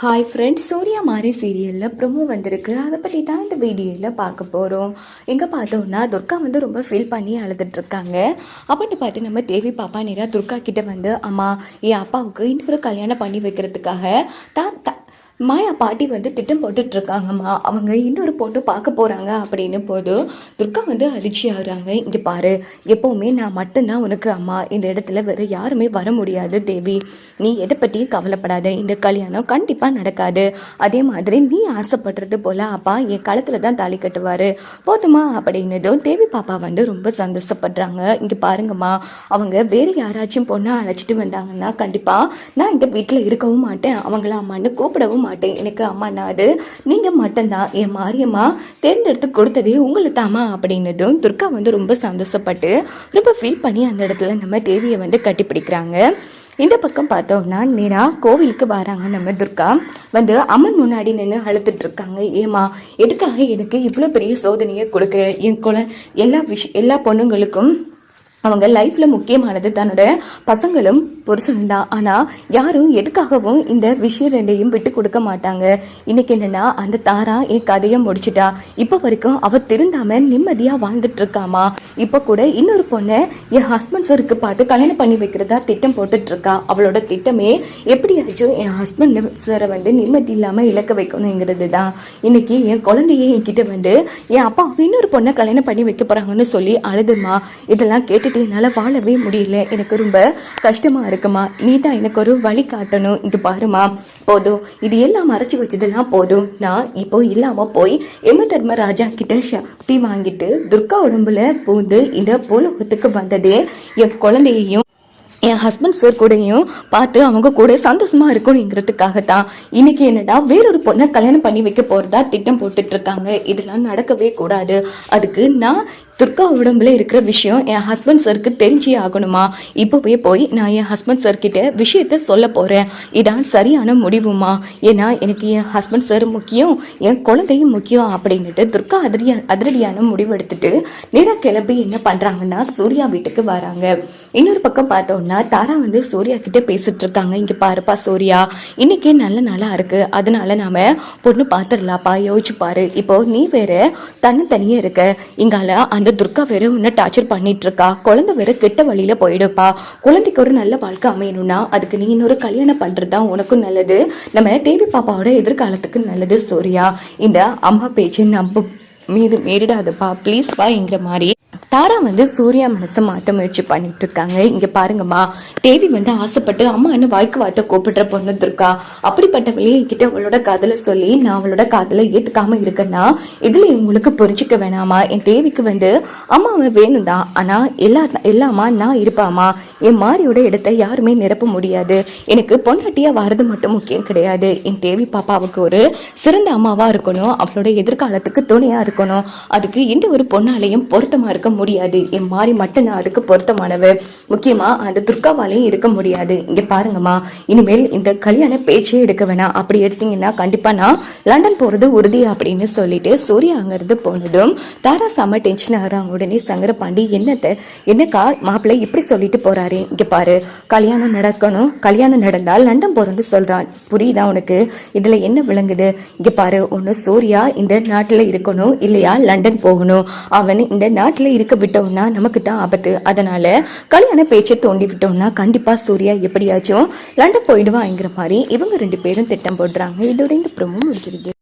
Hi friends Surya மாரி சீரியலில் promo வந்திருக்கு. அதை பற்றி தான் இந்த வீடியோவில் பார்க்க போகிறோம் எங்கே பார்த்தோம்னா துர்கா வந்து ரொம்ப ஃபீல் பண்ணி அழுதுட்ருக்காங்க அப்படின்னு பார்த்து நம்ம தேவி பாப்பா நேராக துர்கா கிட்டே வந்து அம்மா என் அப்பாவுக்கு இன்னொரு கல்யாணம் பண்ணி வைக்கிறதுக்காக தான் த மாயா பாட்டி வந்து திட்டம் போட்டுட்டு இருக்காங்கம்மா அவங்க இன்னொரு பொண்ணு பார்க்க போகிறாங்க அப்படின்னு போது துர்கா வந்து அதிர்ச்சி ஆகுறாங்க. இங்கே பாரு எப்போவுமே நான் மட்டும்தான் உனக்கு அம்மா. இந்த இடத்துல வேறு யாருமே வர முடியாது தேவி. நீ எதை பற்றியும் கவலைப்படாத. இந்த கல்யாணம் கண்டிப்பாக நடக்காது. அதே மாதிரி நீ ஆசைப்படுறது போல் அப்பா என் களத்தில் தான் தாலி கட்டுவார். போதுமா அப்படின்னதும் தேவி பாப்பா வந்து ரொம்ப சந்தோஷப்படுறாங்க. இங்கே பாருங்கம்மா அவங்க வேறு யாராச்சும் பொண்ணை அழைச்சிட்டு வந்தாங்கன்னா கண்டிப்பாக நான் இந்த வீட்டில் இருக்கவும் மாட்டேன். அவங்கள அம்மான்னு கூப்பிடவும் மாட்டேன். எனக்கு அம்மா நாடு நீங்கள் மட்டும்தான். என் மாரியம்மா தேர்ந்தெடுத்து கொடுத்ததே உங்களுக்கு தாமா அப்படின்னதும் துர்கா வந்து ரொம்ப சந்தோஷப்பட்டு ரொம்ப ஃபீல் பண்ணி அந்த இடத்துல நம்ம தேவியை வந்து கட்டிப்பிடிக்கிறாங்க இந்த பக்கம் பார்த்தோம்னா நேராக கோவிலுக்கு வராங்க நம்ம துர்கா. வந்து அம்மன் முன்னாடி நின்று அழுத்துட்டு இருக்காங்க. ஏமா எதுக்காக எனக்கு இவ்வளோ பெரிய சோதனையை கொடுக்குற? என் குல எல்லா விஷ் எல்லா பொண்ணுங்களுக்கும் அவங்க லைஃப்பில் முக்கியமானது தன்னோட பசங்களும் புருஷனும் தான் ஆனால் யாரும் எதுக்காகவும் இந்த விஷயம் ரெண்டையும் விட்டு கொடுக்க மாட்டாங்க. இன்னைக்கு என்னென்னா அந்த தாரா என் கதையை முடிச்சிட்டா. இப்போ வரைக்கும் அவள் திருந்தாமல் நிம்மதியாக வாழ்ந்துட்டு இருக்காமா? இப்போ கூட இன்னொரு பொண்ணை என் ஹஸ்பண்ட் சருக்கு பார்த்து கல்யாணம் பண்ணி வைக்கிறதா திட்டம் போட்டுட்ருக்கா அவளோட திட்டமே எப்படியாச்சும் என் ஹஸ்பண்ட் சரை வந்து நிம்மதி இல்லாமல் இழக்க வைக்கணுங்கிறது தான் இன்னைக்கு என் குழந்தைய என்கிட்ட வந்து என் அப்பா இன்னொரு பொண்ணை கல்யாணம் பண்ணி வைக்க போகிறாங்கன்னு சொல்லி அழுதுமா? இதெல்லாம் கேட்டு கேட்டுட்டு என்னால் வாழவே முடியல. எனக்கு ரொம்ப கஷ்டமாக இருக்குமா? நீ தான் எனக்கு ஒரு வழி காட்டணும். இது பாருமா. போதும். இது எல்லாம் மறைச்சி வச்சதெல்லாம் போதும். நான் இப்போ இல்லாமல் போய் எம. தர்மராஜா கிட்ட சக்தி வாங்கிட்டு துர்கா உடம்புல பூந்து இந்த பூலோகத்துக்கு வந்ததே என் குழந்தையையும் என் ஹஸ்பண்ட் சார் கூடயும் பார்த்து அவங்க கூட சந்தோஷமா இருக்கணுங்கிறதுக்காக தான் இன்னைக்கு என்னடா வேறொரு பொண்ணை கல்யாணம் பண்ணி வைக்க போறதா திட்டம் போட்டுட்டு இருக்காங்க. இதெல்லாம் நடக்கவே கூடாது. அதுக்கு நான் துர்கா உடம்புல இருக்கிற விஷயம் என் ஹஸ்பண்ட் சருக்கு தெரிஞ்சே ஆகணுமா? இப்போவே போய் நான் என் ஹஸ்பண்ட் சார் விஷயத்த சொல்ல போறேன். இதான் சரியான முடிவுமா? ஏன்னா எனக்கு என் ஹஸ்பண்ட் சார் முக்கியம் என் குழந்தையும் முக்கியம் அப்படின்னுட்டு துர்கா அதிரியா அதிரடியான முடிவு எடுத்துட்டு நிற கிளம்பி என்ன பண்றாங்கன்னா சூர்யா வீட்டுக்கு வராங்க. இன்னொரு பக்கம் பார்த்தோம்னா தாரா வந்து சூர்யா கிட்ட பேசிட்டு இருக்காங்க. இங்க பாருப்பா சூர்யா இன்னைக்கே நல்ல நாளா இருக்கு. அதனால நாம பொண்ணு பாத்துடலாப்பா யோசிச்சு பாரு. இப்போ நீ வேற தனி இருக்க. இங்கால அந்த துர்கா வேற உன்னை டார்ச்சர் பண்ணிட்டு இருக்கா குழந்தை வேற கெட்ட வழியில போயிடுப்பா. குழந்தைக்கு ஒரு நல்ல வாழ்க்கை அமையணும்னா அதுக்கு நீ இன்னொரு கல்யாணம் பண்றது தான் உனக்கும் நல்லது. நம்ம தேவி பாப்பாவோட எதிர்காலத்துக்கு நல்லது சூர்யா. இந்த அம்மா பேச்சு நம்ம மீது மீறிடாதப்பா ப்ளீஸ்ப்பா என்கிற மாதிரி தாரா வந்து சூர்யா மனசை மாற்ற முயற்சி பண்ணிட்டு இருக்காங்க. இங்க பாருங்கம்மா தேவி வந்து ஆசைப்பட்டு அம்மான்னு வாய்க்கு வார்த்தை கூப்பிடுற பொண்ணு இருக்கா அப்படிப்பட்டவளையே என்கிட்ட அவளோட காதலை சொல்லி நான் அவளோட காதலை ஏத்துக்காம இருக்கேன்னா இதுல உங்களுக்கு புரிஞ்சுக்க வேணாமா? என் தேவிக்கு வந்து அம்மாவை வேணும் தான் ஆனா எல்லா எல்லாமா நான் இருப்பாமா என் மாரியோட இடத்த யாருமே நிரப்ப முடியாது. எனக்கு பொண்டாட்டியா வர்றது மட்டும் முக்கியம் கிடையாது. என் தேவி பாப்பாவுக்கு ஒரு சிறந்த அம்மாவா இருக்கணும். அவளோட எதிர்காலத்துக்கு துணையா இருக்கணும். அதுக்கு எந்த ஒரு பொண்ணாலையும் பொருத்தமா இருக்க முடியாது. என் மட்டும் நான் அதுக்கு பொருத்தமானவ. முக்கியமாக அந்த துர்காவாலையும் இருக்க முடியாது. இங்கே பாருங்கம்மா இனிமேல் இந்த கல்யாண பேச்சே எடுக்க வேணாம். அப்படி எடுத்தீங்கன்னா கண்டிப்பாக நான் லண்டன் போகிறது உறுதி அப்படின்னு சொல்லிட்டு சூர்யா அங்கேருந்து போனதும் தாரா செம்ம டென்ஷன் ஆகிறாங்க உடனே சங்கர பாண்டி என்னக்கா? மாப்பிள்ளை இப்படி சொல்லிட்டு போகிறாரு இங்கே பாரு கல்யாணம் நடக்கணும். கல்யாணம் நடந்தால் லண்டன் போகிறோம்னு சொல்கிறான் புரியுதா உனக்கு? இதில் என்ன விளங்குது? இங்கே பாரு ஒன்று சூர்யா இந்த நாட்டில் இருக்கணும் இல்லையா? லண்டன் போகணும். அவன் இந்த நாட்டில் இருக்க விட்டோம்னா நமக்கு தான் ஆபத்து. அதனால கல்யாண பேச்சை தோண்டி விட்டோம்னா கண்டிப்பா சூர்யா எப்படியாச்சும் லண்டன் போயிடுவாங்கிற மாதிரி இவங்க ரெண்டு பேரும் திட்டம் போடுறாங்க. இதோட இந்த ப்ரோமோ முடிச்சிருக்கு